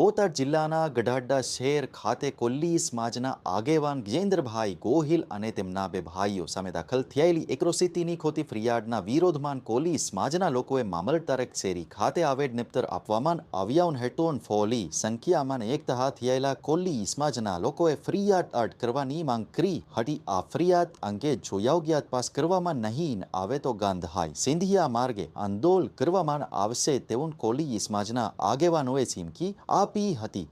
બોટાદ જિલ્લાના ગઢાડા શહેર ખાતે કોલ્લી સમાજના આગેવાન ગજેન્દ્રભાઈ ગોહિલ અને તેમના બે ભાઈઓ સામે દાખલ થયેલી એક્રોસિટીની ખોટી ફરિયાદના વિરોધમાં કોલી સમાજના લોકોએ મામલતદાર શેરી ખાતે આવેદ નિપ્તર આપવામાં આવ્યાઉન હેટોન ફોલી સંખ્યામાં એકતહા થયેલા કોલ્લી સમાજના લોકોએ ફરિયાદ અર્ડ કરવાની માંગ કરી. હતી આ ફરિયાદ અંગે જો યોગ્ય તપાસ કરવામાં નહીં આવે તો ગાંધાઈ સિંધિયા માર્ગે આંદોલન કરવામાં આવશે તેવું કોલી સમાજના આગેવાનોએ ચીમકી આપી હતી.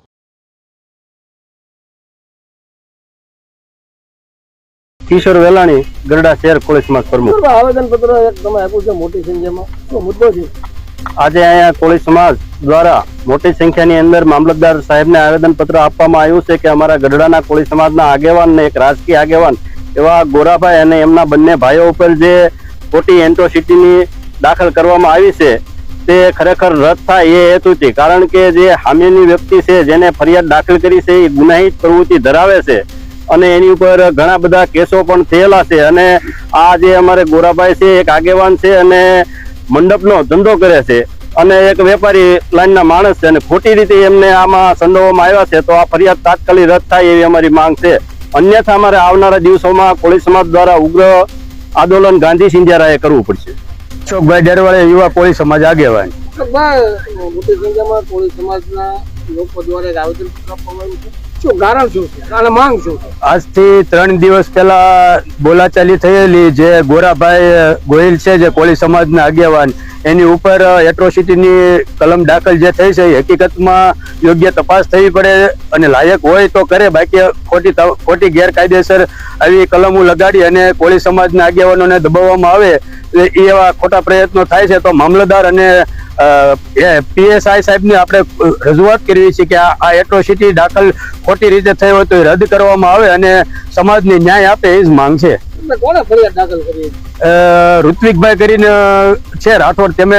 કિશોર વેલાણી ગરડા શહેર પોલીસમાં પ્રમુખ. આવેદનપત્ર એક તમે આપ્યું છે મોટી સંખ્યામાં. શું મુદ્દો છે? આજે અહીંયા કોળી સમાજ દ્વારા મોટી સંખ્યાની અંદર મામલતદાર સાહેબને આવેદનપત્ર આપવામાં આવ્યું છે કે અમારા ગઢડાના કોળી સમાજના આગેવાન ને એક રાજકીય આગેવાન એવા ગોરાભાઈ અને એમના બંને ભાઈઓ ઉપર જે ખોટી એન્ટ્રોસિટીની દાખલ કરવામાં આવી છે તે ખરેખર રદ થાય એ હેતુથી કારણ કે જે હામીની વ્યક્તિ છે, જેને ફરિયાદ દાખલ કરી છે, એ ગુનાહિત પ્રવૃત્તિ ધરાવે છે અને એની ઉપર ઘણા બધા કેસો પણ થયેલા છે. અને આ જે અમારે ગોરાભાઈ છે, એક આગેવાન છે અને મંડપનો ધંધો કરે છે અને એક વેપારી લાઈનના માણસ છે અને ખોટી રીતે એમને આમાં સંડોવવામાં આવ્યા છે, તો આ ફરિયાદ તાત્કાલિક રદ થાય એવી અમારી માંગ છે. અન્યથા અમારે આવનારા દિવસોમાં કોળી સમાજ દ્વારા ઉગ્ર આંદોલન ગાંધી સિંધિયારાએ કરવું પડશે. અશોકભાઈ ડેરવાળે યુવા કોળી સમાજ આગેવાન. મોટી સંખ્યામાં કોળી સમાજના લોકો દ્વારા એક આવેદન પત્ર આપવામાં આવ્યું છે. શું કારણ શું છે? અને માંગ શું છે? આજથી ત્રણ દિવસ પહેલા બોલાચાલી થયેલી જે ગોરાભાઈ ગોહિલ છે જે કોળી સમાજના આગેવાન એની ઉપર એટ્રોસિટીની કલમ દાખલ જે થઈ છે એ હકીકતમાં યોગ્ય તપાસ થવી પડે અને લાયક હોય તો કરે. બાકી ખોટી ખોટી ગેરકાયદેસર આવી કલમો લગાડી અને કોળી સમાજના આગેવાનોને દબાવવામાં આવે એવા ખોટા પ્રયત્નો થાય છે તો મામલતદાર અને પીએસઆઈ સાહેબને આપણે રજૂઆત કરવી છે કે આ એટ્રોસિટી દાખલ ખોટી રીતે થઈ હોય તો એ રદ કરવામાં આવે અને સમાજને ન્યાય આપે એ જ માંગ છે. ઋત્વિકભાઈ કરીને છે રાઠોડ તેમે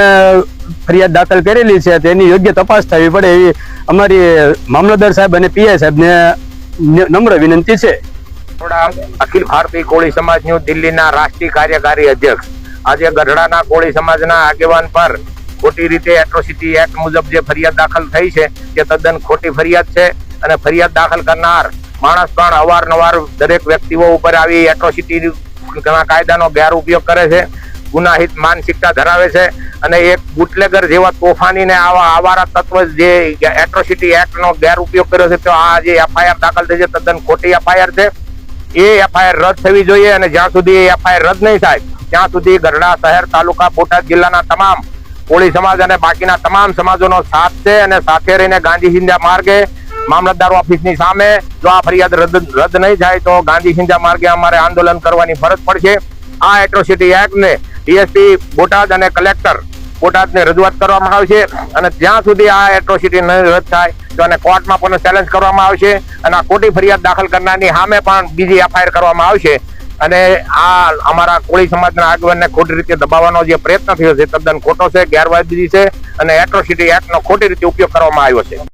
ફરિયાદ દાખલ કરેલી છે તેની યોગ્ય તપાસ થવી પડે એવી અમારી મામલતદાર સાહેબ અને પીઆઈ સાહેબને ન- નમ્ર વિનંતી છે. થોડા અખિલ ભારતીય કોળી સમાજ ન્યૂ દિલ્હીના રાષ્ટ્રીય કાર્યકારી અધ્યક્ષ આજે ગઢડાના કોળી સમાજના આગેવાન પર ખોટી રીતે એટ્રોસિટી એક્ટ મુજબ જે ફરિયાદ દાખલ થઈ છે, તે તદ્દન ખોટી ફરિયાદ છે અને ફરિયાદ દાખલ કરનાર માણસ પણ અવારનવાર દરેક વ્યક્તિઓ ઉપર આવી એટ્રોસિટી કાયદાનો ગેરઉપયોગ કરે છે, ગુનાહિત માનસિકતા ધરાવે છે અને એક બુટલેગર જેવા તોફાનીને આવા આવારા તત્વ જે એટ્રોસિટી એક્ટનો ગેરઉપયોગ કર્યો છે, તો આ જે એફઆઈઆર દાખલ થઈ છે, તદ્દન ખોટી એફઆઈઆર છે. એ એફઆઈઆર રદ થવી જોઈએ અને જ્યાં સુધી એ એફઆઈઆર રદ નહીં થાય ત્યાં સુધી ગરડા શહેર, તાલુકા બોટાદ જિલ્લાના તમામ કોળી સમાજ અને બાકીના તમામ સમાજોનો સાથ છે અને સાથે રહીને ગાંધી સિંધ્યા માર્ગે મામલતદાર ઓફિસની સામે જો આ ફરિયાદ રદ રદ નહીં થાય તો ગાંધી સિંધ્યા માર્ગે અમારે આંદોલન કરવાની ફરજ પડશે. આ એટ્રોસિટી એક્ટને ડીએસપી બોટાદ અને કલેક્ટર બોટાદને રજૂઆત કરવામાં આવશે અને જ્યાં સુધી આ એટ્રોસિટી નહીં રદ થાય તો એને કોર્ટમાં પણ ચેલેન્જ કરવામાં આવશે અને આ ખોટી ફરિયાદ દાખલ કરનારની સામે પણ બીજી એફઆઈઆર કરવામાં આવશે. અને આ અમારા કોળી સમાજના આગેવાનને ખોટી રીતે દબાવવાનો જે પ્રયત્ન થયો છે, તદ્દન ખોટો છે, ગેરવાજબી છે અને એટ્રોસિટી એક્ટનો ખોટી રીતે ઉપયોગ કરવામાં આવ્યો છે.